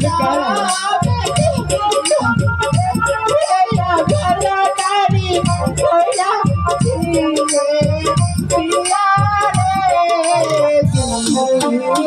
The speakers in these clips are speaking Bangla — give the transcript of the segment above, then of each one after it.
Bye.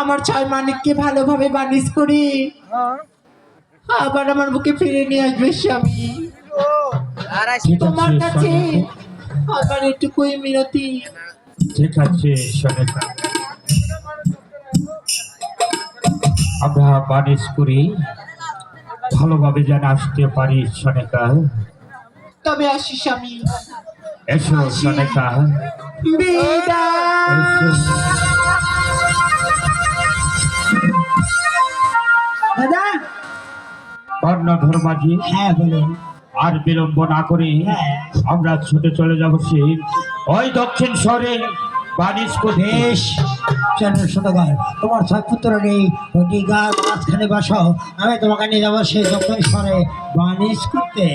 আমার ছয় মানিককে ভালোভাবে বানিশ করি। হ্যাঁ। আবার আমার বুকে ফিরে নিয়ে আসবে স্বামী। তোমার কাছে আমার এটুকুই মিনতি। ঠিক আছে আমরা বানিশ করি। ভালোভাবে যেন আসতে পারি সনেকা তবে আসি স্বামী। এসো সনেকা দাদা? কর্ণধর মাঝি হ্যাঁ বলুন। আর বিলম্ব না করে হ্যাঁ। আমরা ছুটে চলে যাব সে ওই দক্ষিণ শহরে করতে বেশ। চলো সদাগর তোমার ছয় পুত্র নেই। দীঘার মাঝখানে বসো। আমি তোমাকে নিয়ে যাব সেই দক্ষিণ স্বরে বানিশ করতে